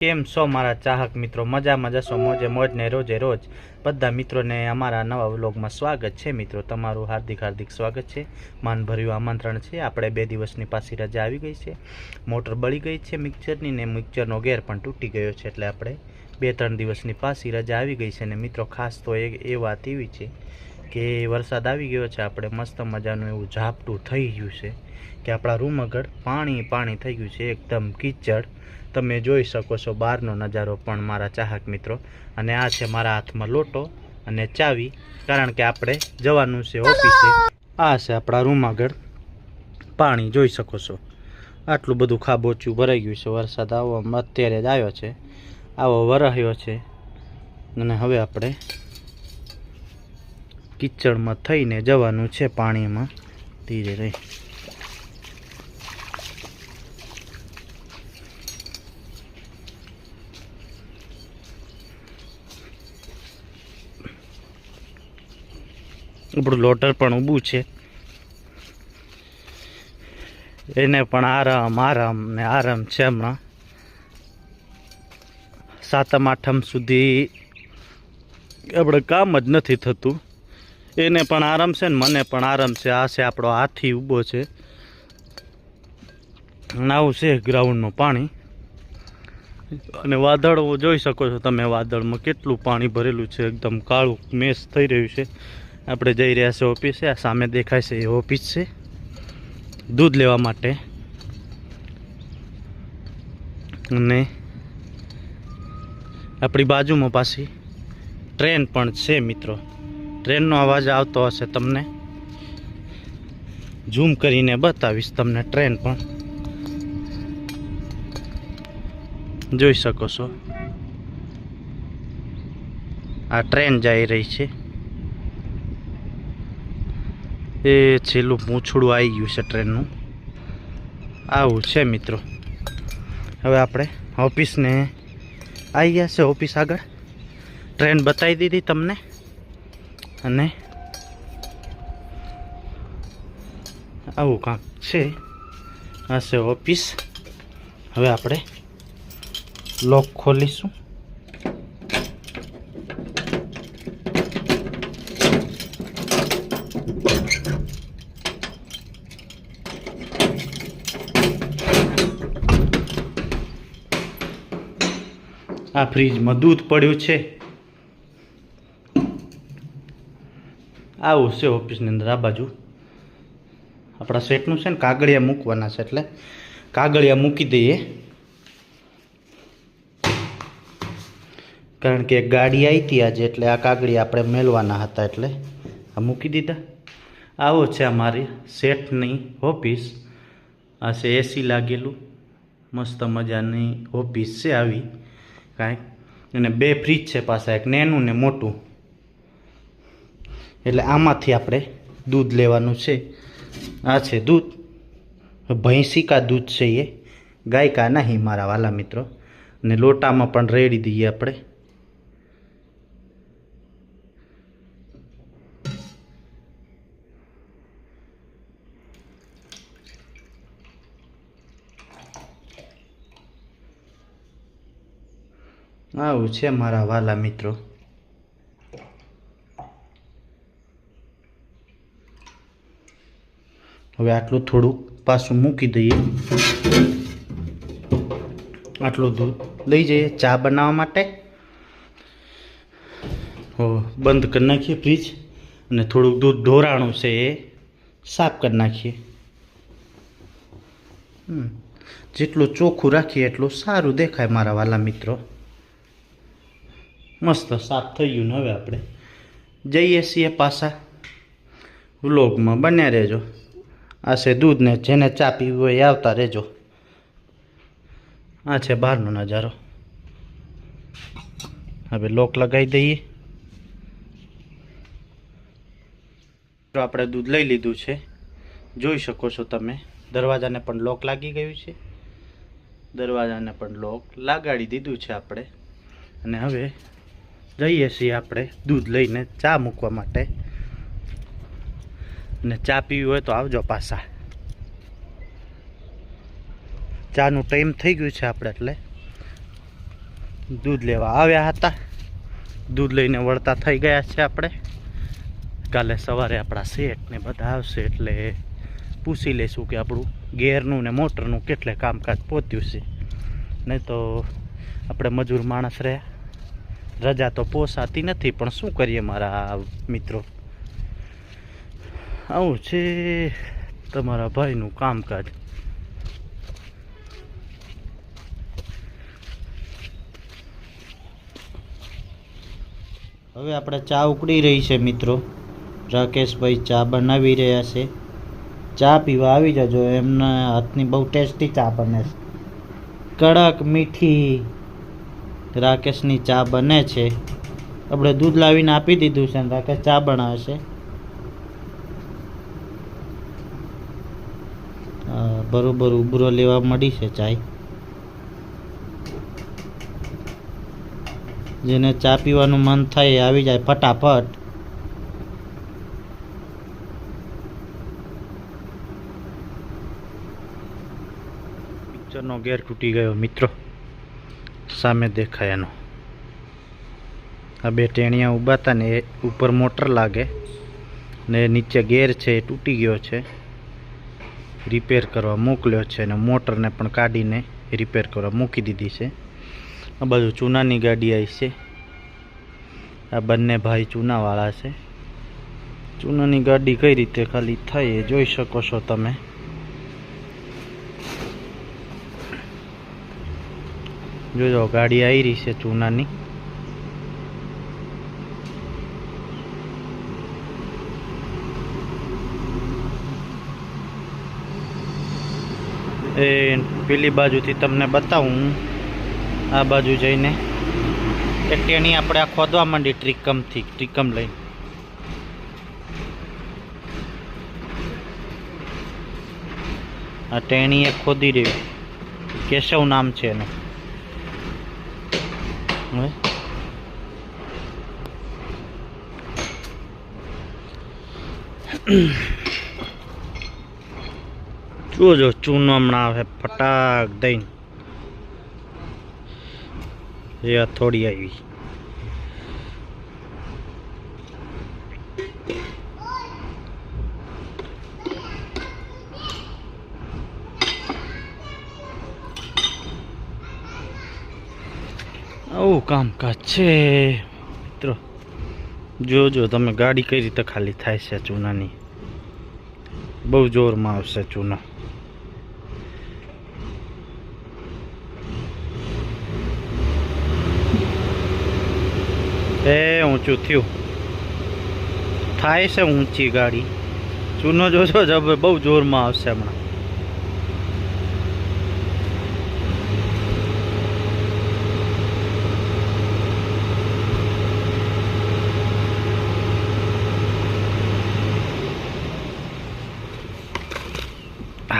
કેમ છો મારા ચાહક મિત્રો? મજામાં છો મોજે મોજ ને રોજે રોજ. બધા મિત્રોને અમારા નવા વ્લોગમાં સ્વાગત છે મિત્રો. તમારું હાર્દિક હાર્દિક સ્વાગત છે. માનભર્યું આમંત્રણ છે. આપણે બે દિવસની પાછી રજા આવી ગઈ છે. મોટર બળી ગઈ છે મિક્સરની ને મિક્સરનો ગેર પણ તૂટી ગયો છે એટલે આપણે બે ત્રણ દિવસની પાછી રજા આવી ગઈ છે ને મિત્રો, ખાસ તો એ એ વાત એવી છે કે વરસાદ આવી ગયો છે. આપણે મસ્ત મજાનું એવું ઝાપટું થઈ ગયું છે. કે આપણા રૂમ આગળ પાણી પાણી થઈ ગયું છે, એકદમ કીચડ. તમે જોઈ શકો છો બહારનો નજારો પણ મારા ચાહક મિત્રો. અને આ છે મારા હાથમાં લોટો અને ચાવી, કારણ કે આપણે જવાનું છે ઓફિસે. આ છે આપણા રૂમ આગળ પાણી, જોઈ શકો છો. આટલું બધું ખાબોચું ભરાઈ ગયું છે, વરસાદ આવવામાં અત્યારે જ આવ્યો છે. આવો વરાહ્યો છે. અને હવે આપણે કિચડમાં થઈને જવાનું છે પાણીમાં. ધીરે રહી. આપણું લોટર પણ ઊભું છે. એને પણ આરામ આરામ ને આરામ છે હમણાં. સાતમ, આઠમ સુધી આપણે કામ જ નથી થતું. એને પણ આરામ છે ને મને પણ આરામ છે. આ છે આપણો હાથી ઊભો છે. નાવું છે ગ્રાઉન્ડનું પાણી. અને વાદળો જોઈ શકો છો તમે વાદળમાં કેટલું પાણી ભરેલું છે. એકદમ કાળું મેસ થઈ રહ્યું છે. આપણે જઈ રહ્યા છે ઓફિસે. આ સામે દેખાય છે એ ઓફિસ છે. દૂધ લેવા માટે. અને આપણી બાજુમાં પાછી ટ્રેન પણ છે મિત્રો. ટ્રેનનો અવાજ આવતો હશે તમને. ઝૂમ કરીને બતાવીશ તમને ટ્રેન પણ. જોઈ શકો છો. આ ટ્રેન જઈ રહી છે. એ છેલ્લું મૂછડું આવી ગયું છે ટ્રેનનું. આવું છે મિત્રો. હવે આપણે ઓફિસને આવી ગયા છે ઓફિસ આગળ. ટ્રેન બતાવી દીધી તમને. અને આવું કાંક છે. આ છે ઓફિસ. હવે આપણે લોક ખોલીશું. આ ફ્રીજમાં દૂધ પડ્યું છે. આવું છે ઓફિસની અંદર, આ બાજુ. આપણા સેટનું છે ને કાગળિયા મૂકવાના છે એટલે કાગળિયા મૂકી દઈએ. કારણ કે ગાડી આવી હતી આજે એટલે આ કાગળિયા આપણે મેળવાના હતા એટલે આ મૂકી દીધા. આવો છે અમારી સેટની ઓફિસ આ છે એસી લાગેલું. મસ્ત મજાની ઓફિસ છે આવી. કાંઈક અને બે ફ્રીજ છે પાછા એક નેનું ને મોટું. એટલે આમાંથી આપણે દૂધ લેવાનું છે. આ છે દૂધ. ભૈંસી કા દૂધ છે એ. ગાય કા નહીં મારા વાલા મિત્રો. અને લોટામાં પણ રેડી દઈએ આપણે. આવું છે મારા વાલા મિત્રો. હવે આટલું થોડુંક પાછું મૂકી દઈએ. આટલું દૂધ લઈ જઈએ ચા બનાવવા માટે. હો, બંધ કરી નાખીએ ફ્રીજ અને થોડુંક દૂધ ઢોરાણું છે એ સાફ કરી નાખીએ. જેટલું ચોખ્ખું રાખીએ એટલું સારું દેખાય મારા વાલા મિત્રો. મસ્ત સાફ થઈ ગયું ને હવે આપણે. જઈએ છીએ પાછા વ્લોગમાં. બન્યા રહેજો. આ છે દૂધને જેને ચા પીવી હોય આવતા રહેજો. આ છે બહારનો નજારો. હવે લોક લગાવી દઈએ. તો આપણે દૂધ લઈ લીધું છે. જોઈ શકો છો તમે. દરવાજાને પણ લોક લાગી ગયું છે. દરવાજાને પણ લોક લગાડી દીધું છે આપણે. અને હવે જઈએ છીએ આપણે દૂધ લઈને ચા મૂકવા માટે. ને ચા પીવી હોય તો આવજો પાછા. ચાનું ટાઈમ થઈ ગયું છે આપણે એટલે દૂધ લેવા આવ્યા હતા. દૂધ લઈને વળતા થઈ ગયા છે આપણે. કાલે સવારે આપણા શેઠ ને બધા આવશે એટલે પૂછી લઈશું કે આપણું ગેરનું ને મોટરનું કેટલે કામકાજ પહોંચ્યું છે. નહીં તો આપણે મજૂર માણસ રહ્યા. રજા તો પોસાતી નથી, પણ શું કરીએ મારા મિત્રો? આવું છે તમારા ભાઈનું કામકાજ. હવે આપણે ચા ઉકળી રહી છે, મિત્રો. રાકેશભાઈ ચા બનાવી રહ્યા છે. ચા પીવા આવી જજો, એમના હાથની બહુ ટેસ્ટી ચા બને છે. કડક મીઠી. રાકેશની ચા બને છે. આપણે દૂધ લાવીને આપી દીધું છે અને રાકેશ ચા બનાવે છે. બરોબર ઉભરો લેવા મળી છે ચાય. જેને ચા પીવાનું મન થાય આવી જાય ફટાફટ. પિક્ચરનો ગેર તૂટી ગયો, મિત્રો. સામે દેખાય એનો. આ બે ટેણિયા ઊભા હતા ને એ ઉપર મોટર લાગે ને નીચે ગેર છે, એ તૂટી ગયો છે. રિપેર કરવા મોકલ્યો છે અને મોટરને પણ કાઢીને રિપેર કરવા મૂકી દીધી છે. આ બાજુ ચૂનાની ગાડી આવી છે. આ બંને ભાઈ ચૂનાવાળા છે. ચૂનાની ગાડી કઈ રીતે ખાલી થાય એ જોઈ શકો છો તમે. જોજો, ગાડી આવી રહી છે ચૂનાની. એ પેલી બાજુથી તમને બતાવું આ બાજુ જઈને. કે ટેણી આપણે આ ખોદવા માંડી ટ્રીકમથી ટ્રીકમ લઈ. આ ટેણી એ ખોદી રહ્યું. કેશવ નામ છે એનું. હવે જો ચૂનો હમણાં આવે ફટાક દઈને. એ થોડી આવી. આવું કામકાજ છે. મિત્રો, જોજો તમે ગાડી કઈ રીતે ખાલી થાય છે ચૂનાની. બહુ જોરમાં આવશે ચૂના. એ, ઊંચું થયું. થાય છે ઊંચી ગાડી. ચૂનો જોજો, જબ બહુ જોરમાં આવશે હમણાં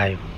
આવ્યો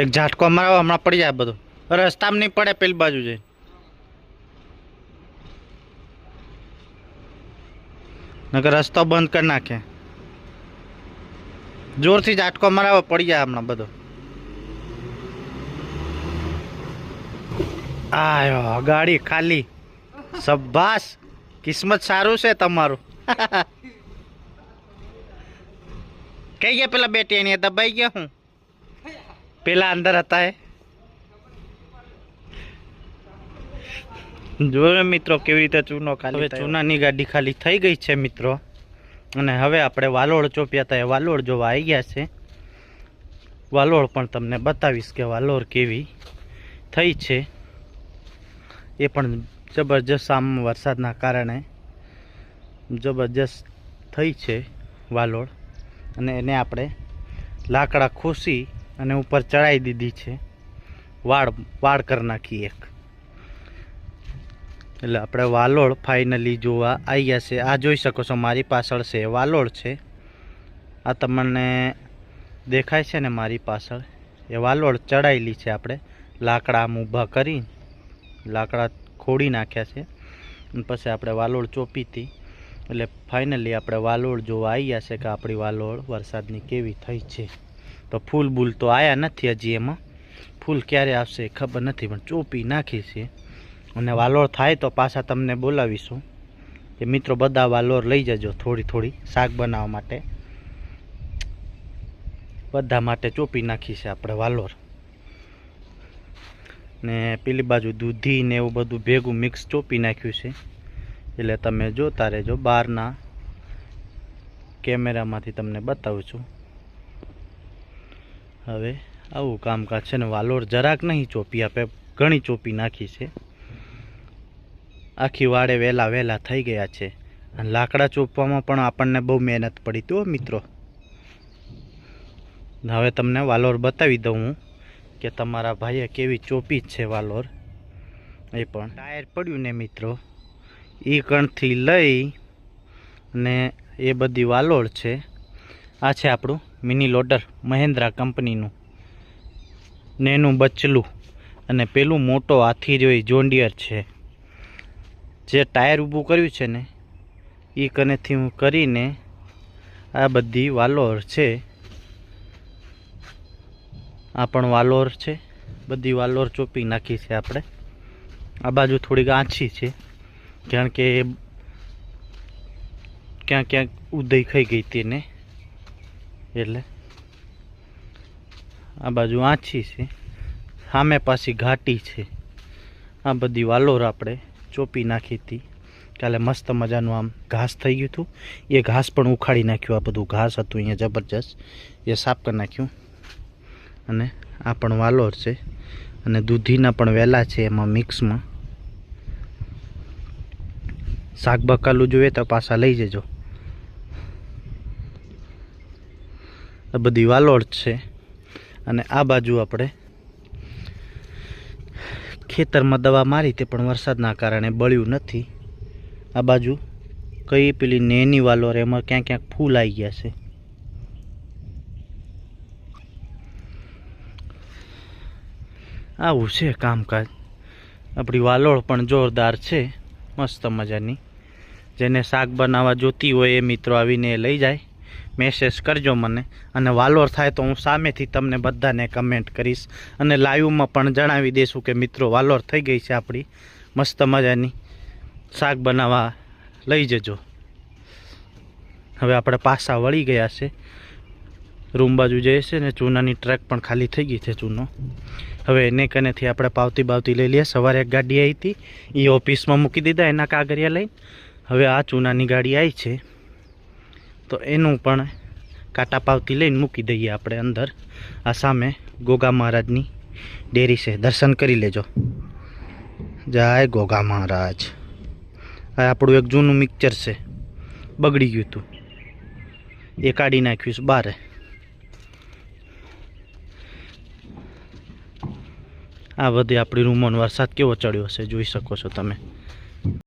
એક ઝાટકો મારો હમણાં પડી જાય બધું. રસ્તામાં નહીં પડે પેલી બાજુ જઈ નકર રસ્તો બંધ કરી નાખે. જોરથી ઝાટકો મરાવો પડી જાય હમણાં બધો. આયો, ગાડી ખાલી. સભાસ કિસ્મત સારું છે તમારું. કઈ ગયા પેલા બેટી એની દબાઈ ગયા હું? પેલા અંદર હતા એ. જોયો મિત્રો કેવી રીતે ચૂનો ખાલી હવે ચૂનાની ગાડી ખાલી થઈ ગઈ છે મિત્રો. અને હવે આપણે વાલોળ ચોપ્યા હતા એ વાલોળ જોવા આવી ગયા છે. વાલોળ પણ તમને બતાવીશ કે વાલોળ કેવી થઈ છે. એ પણ જબરજસ્ત આમ વરસાદના કારણે જબરજસ્ત થઈ છે વાલોળ. અને એને આપણે લાકડા ખોસી અને ઉપર ચડાવી દીધી છે. વાળ વાળ કરી નાખીએ એક. એટલે આપણે વાલોળ ફાઇનલી જોવા આવ્યા છે. આ જોઈ શકો છો મારી પાછળ છે. વાલોળ છે. આ તમને દેખાય છે ને મારી પાછળ? એ વાલોળ ચડાયેલી છે આપણે. લાકડા આમ ઊભા કરી લાકડા ખોડી નાખ્યા છે. પછી આપણે વાલોળ ચોપી હતી. એટલે ફાઇનલી આપણે વાલોળ જોવા આવ્યા છે કે આપણી વાલોળ વરસાદની કેવી થઈ છે. તો ફૂલ બૂલ તો આવ્યા નથી હજી એમાં. ફૂલ ક્યારે આવશે ખબર નથી, પણ ચોપી નાખી છે. અને વાલોળ થાય તો પાછા તમને બોલાવીશું. કે મિત્રો બધા વાલોર લઈ જજો થોડી થોડી શાક બનાવવા માટે. બધા માટે ચોપી નાખી છે આપણે વાલોર. ને પેલી બાજુ દૂધી ને એવું બધું ભેગું મિક્સ ચોપી નાખ્યું છે. એટલે તમે જોતા રહેજો બહારના કેમેરામાંથી તમને બતાવું છું. હવે આવું કામકાજ છે ને વાલોર જરાક નહીં ચોપી આપે, ઘણી ચોપી નાખી છે. આખી વાડે વહેલા વહેલા થઈ ગયા છે. અને લાકડા ચોપવામાં પણ આપણને બહુ મહેનત પડી હતી મિત્રો. હવે તમને વાલોર બતાવી દઉં હું કે તમારા ભાઈએ કેવી ચોપી છે વાલોર. એ પણ ટાયર પડ્યું ને મિત્રો. એ કણથી લઈ ને એ બધી વાલોળ છે. આ છે આપણું મિની લોડર મહેન્દ્રા કંપનીનું ને એનું બચલું અને પેલું મોટો હાથી જોઈ જોન્ડિયર છે. જે ટાયર ઊભું કર્યું છે ને એ કનેથી હું કરીને આ બધી વાલોર છે, આ પણ વાલોર છે, બધી વાલોર ચોપી નાખી છે આપણે. આ બાજુ થોડીક આછી છે કારણ કે ક્યાં ક્યાંક ઉદય ખાઈ ગઈ હતી ને. એટલે આ બાજુ આછી છે. સામે પાછી ઘાટી છે. આ બધી વાલોર આપણે ચોપી નાખી હતી. કાલે મસ્ત મજાનું આમ ઘાસ થઈ ગયું હતું. એ ઘાસ પણ ઉખાડી નાખ્યું. આ બધું ઘાસ હતું અહીંયા જબરજસ્ત. એ સાફ કરી નાખ્યું. અને આ પણ વાલોર છે. અને દૂધીના પણ વેલા છે એમાં મિક્સમાં. શાક બકાલું જોઈએ તો પાછા લઈ જજો. આ બધી વાલોળ છે. અને આ બાજુ આપણે ખેતરમાં દવા મારી તે પણ વરસાદના કારણે બળ્યું નથી. આ બાજુ કઈ પેલી નેની વાલોર એમાં ક્યાંક ક્યાંક ફૂલ આવી ગયા છે. આવું છે કામકાજ. આપણી વાલોળ પણ જોરદાર છે, મસ્ત મજાની. જેને શાક બનાવવા જોતી હોય એ મિત્રો આવીને લઈ જાય. મેસેજ કરજો મને અને વાલોર થાય તો હું સામેથી તમને બધાને કમેન્ટ કરીશ અને લાઈવમાં પણ જણાવી દઈશું કે મિત્રો વાલોર થઈ ગઈ છે આપણી. મસ્ત મજાની શાક બનાવવા લઈ જજો. હવે આપણે પાસા વળી ગયા છે. રૂમ બાજુ જઈએ છે ને ચૂનાની ટ્રેક પણ ખાલી થઈ ગઈ છે ચૂનો. હવે એને કનેથી આપણે પાવતી બાવતી લઈ લઈએ. સવારે એક ગાડી આવી હતી. એ ઓફિસમાં મૂકી દીધા એના કાગળિયા લઈને. હવે આ ચૂનાની ગાડી આવી છે. તો એનું પણ કાંટા પાવતી લઈને મૂકી દઈએ આપણે અંદર. આ સામે ગોગા મહારાજની ડેરી છે. દર્શન કરી લેજો. જય ગોગા મહારાજ. આ આપણું એક જૂનું મિક્સર છે. બગડી ગયું હતું એ કાઢી નાખ્યું છે બારે. આ બધી આપણી રૂમોનો વરસાદ કેવો ચડ્યો હશે જોઈ શકો છો તમે.